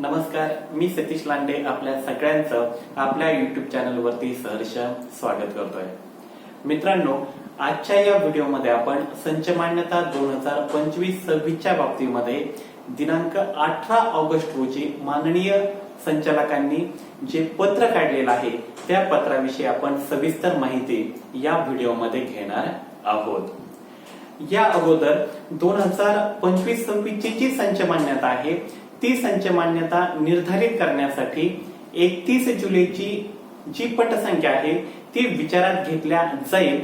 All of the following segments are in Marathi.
नमस्कार मी सतीश लांडे आपल्या सगळ्यांचं आपल्या युट्यूब चॅनलवरती सहर्ष स्वागत करतोय. मित्रांनो आजच्या या व्हिडिओमध्ये आपण संच मान्यता दोन हजार पंचवीस सव्वीसच्या बाबतीमध्ये दिनांक अठरा ऑगस्ट रोजी माननीय संचालकांनी जे पत्र काढलेलं आहे त्या पत्राविषयी आपण सविस्तर माहिती या व्हिडिओमध्ये घेणार आहोत. या अगोदर दोन हजार पंचवीस सव्वीसची जी संच मान्यता आहे ती संच मान्यता निर्धारित करण्यासाठी एकतीस जुलैची जी पटसंख्या आहे ती विचारात घेतल्या जाईल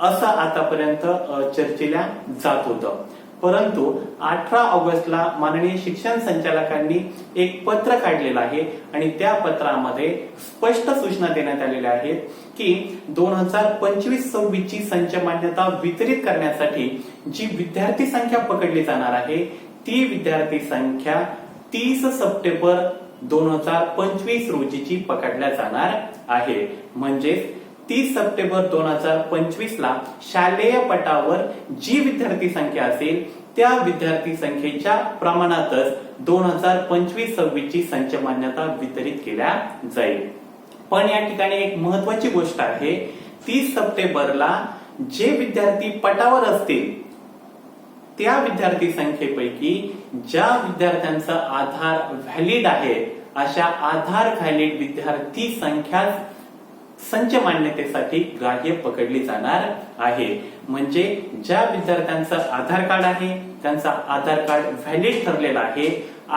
असं आतापर्यंत चर्चेल्या चर्चेला जात होतं. परंतु अठरा ऑगस्टला माननीय शिक्षण संचालकांनी एक पत्र काढलेलं आहे आणि त्या पत्रामध्ये स्पष्ट सूचना देण्यात आलेल्या आहेत की दोन हजार पंचवीस सव्वीस ची संच मान्यता वितरित करण्यासाठी जी विद्यार्थी संख्या पकडली जाणार आहे ती विद्यार्थी संख्या तीस सप्टेंबर दोन हजार पंचवीस रोजीची पकडल्या जाणार आहे. म्हणजेच तीस सप्टेंबर दोन हजार पंचवीस ला शालेय पटावर जी विद्यार्थी संख्या असेल त्या विद्यार्थी संख्येच्या प्रमाणातच दोन हजार पंचवीस सव्वीस ची संच मान्यता वितरित केल्या जाईल. पण या ठिकाणी एक महत्वाची गोष्ट आहे. तीस सप्टेंबरला जे विद्यार्थी पटावर असतील त्या विद्यार्थी संख्येपैकी ज्या विद्यार्थ्यांचा आधार व्हॅलिड आहे अशा आधार व्हॅलिड विद्यार्थी संख्या संच मान्यतेसाठी ग्राह्य पकडली जाणार आहे. म्हणजे ज्या विद्यार्थ्यांचा आधार कार्ड आहे त्यांचा आधार कार्ड व्हॅलिड ठरलेला आहे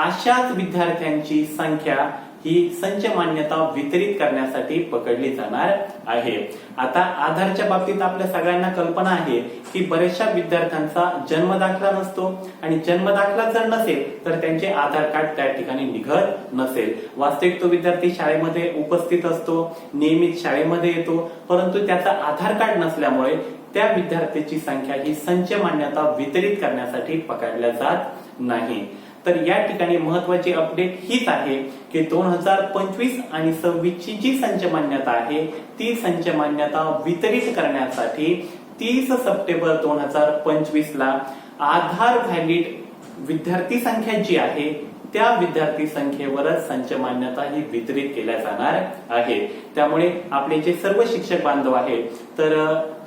अशाच विद्यार्थ्यांची संख्या ही संच मान्यता वितरित करण्यासाठी पकडली जाणार आहे. आता आधारच्या बाबतीत आपल्या सगळ्यांना कल्पना आहे की बऱ्याचशा विद्यार्थ्यांचा जन्म दाखला नसतो आणि जन्म दाखला जर नसेल तर त्यांचे आधार कार्ड त्या ठिकाणी निघत नसेल. वास्तविक तो विद्यार्थी शाळेमध्ये उपस्थित असतो नियमित शाळेमध्ये येतो परंतु त्याचा आधार कार्ड नसल्यामुळे त्या विद्यार्थ्याची संख्या ही संच मान्यता वितरित करण्यासाठी पकडल्या जात नाही. तर या ठिकाणी महत्वाची अपडेट हीच आहे की दोन हजार पंचवीस आणि सव्वीस ची जी संच मान्यता आहे ती संच मान्यता वितरित करण्यासाठी तीस सप्टेंबर दोन हजार पंचवीस ला आधार व्हॅलिड विद्यार्थी संख्या जी आहे त्या विद्यार्थी संख्येवरच संच मान्यता ही वितरित केल्या जाणार आहे त्यामुळे आपले जे सर्व शिक्षक बांधव आहेत तर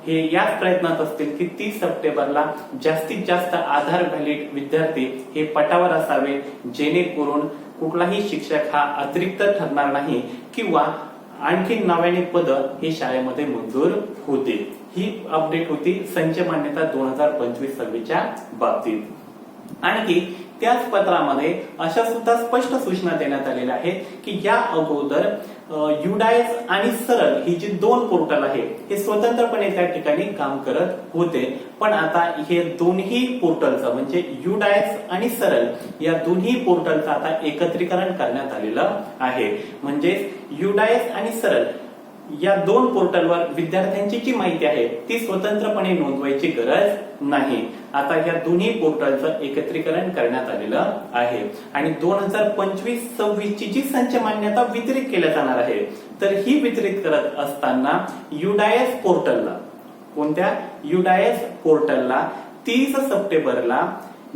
हे याच प्रयत्नात असतील की तीस सप्टेंबरला जास्तीत जास्त आधार व्हॅलिड विद्यार्थी हे पटावर असावे जेणेकरून कुठलाही शिक्षक हा अतिरिक्त ठरणार नाही किंवा आणखी नव्याने पद हे शाळेमध्ये मंजूर होतील. ही अपडेट होती संच मान्यता दोन हजार पंचवीस सव्वीसच्या बाबतीत. आणखी त्याच पत्रामध्ये अशा सुद्धा स्पष्ट सूचना देण्यात आलेल्या आहेत की या अगोदर युडायस आणि सरळ ही जी दोन पोर्टल आहे हे स्वतंत्रपणे त्या ठिकाणी काम करत होते. पण आता हे दोन्ही पोर्टलचं म्हणजे युडायस आणि सरळ या दोन्ही पोर्टलचं आता एकत्रीकरण करण्यात आलेलं आहे. म्हणजे युडायस आणि सरळ या दोन पोर्टलवर विद्यार्थ्यांची जी माहिती आहे ती स्वतंत्रपणे नोंदवायची गरज नाही. आता या दोन्ही पोर्टलचं एकत्रीकरण करण्यात आलेलं आहे. आणि दोन हजार पंचवीस सव्वीस ची जी संच मान्यता वितरित केल्या जाणार आहे तर ही वितरित करत असताना युडायस पोर्टलला कोणत्या? युडायस पोर्टलला तीस सप्टेंबरला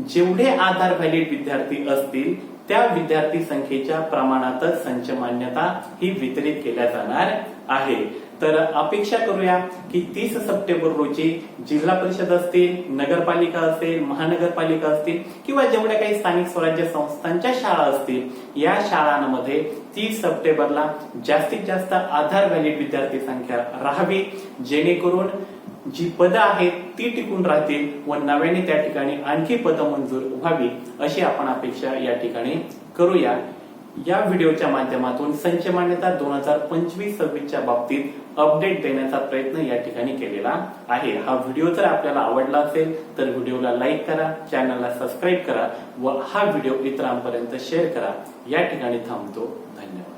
जेवढे आधार व्हॅलिड विद्यार्थी असतील त्या विद्यार्थी संख्येच्या प्रमाणातच संच मान्यता ही वितरित केल्या जाणार आहे. तर अपेक्षा करूया की तीस सप्टेंबर रोजी जिल्हा परिषद असतील नगरपालिका असेल महानगरपालिका असतील किंवा जेवढ्या काही स्थानिक स्वराज्य संस्थांच्या शाळा असतील या शाळांमध्ये तीस सप्टेंबरला जास्तीत जास्त आधार व्हॅलिड विद्यार्थी संख्या राहावी जेणेकरून जी पदं आहेत ती टिकून राहतील व नव्याने त्या ठिकाणी आणखी पदं मंजूर व्हावी अशी आपण अपेक्षा या ठिकाणी करूया. या व्हिडिओच्या माध्यमातून संच मान्यता दोन हजार पंचवीस सव्वीसच्या बाबतीत अपडेट देण्याचा प्रयत्न या ठिकाणी केलेला आहे. हा व्हिडिओ जर आपल्याला आवडला असेल तर व्हिडिओला लाईक करा चॅनलला सबस्क्राईब करा व हा व्हिडिओ इतरांपर्यंत शेअर करा. या ठिकाणी थांबतो. धन्यवाद.